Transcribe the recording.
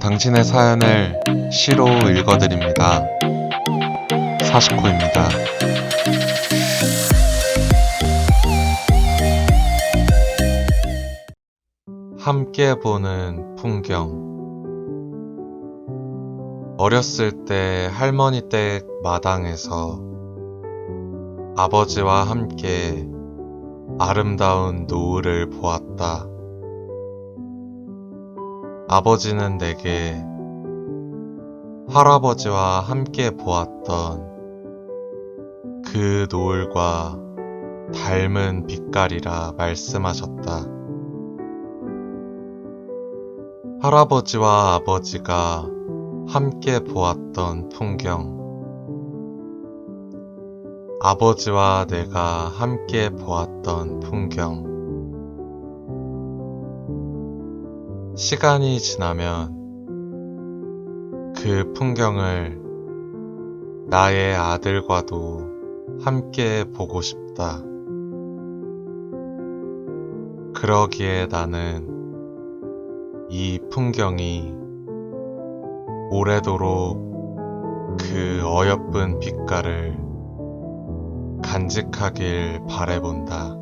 당신의 사연을 시로 읽어드립니다. 사시코입니다. 함께 보는 풍경. 어렸을 때 할머니 댁 마당에서 아버지와 함께 아름다운 노을을 보았다. 아버지는 내게 할아버지와 함께 보았던 그 노을과 닮은 빛깔이라 말씀하셨다. 할아버지와 아버지가 함께 보았던 풍경. 아버지와 내가 함께 보았던 풍경. 시간이 지나면 그 풍경을 나의 아들과도 함께 보고 싶다. 그러기에 나는 이 풍경이 오래도록 그 어여쁜 빛깔을 간직하길 바래본다.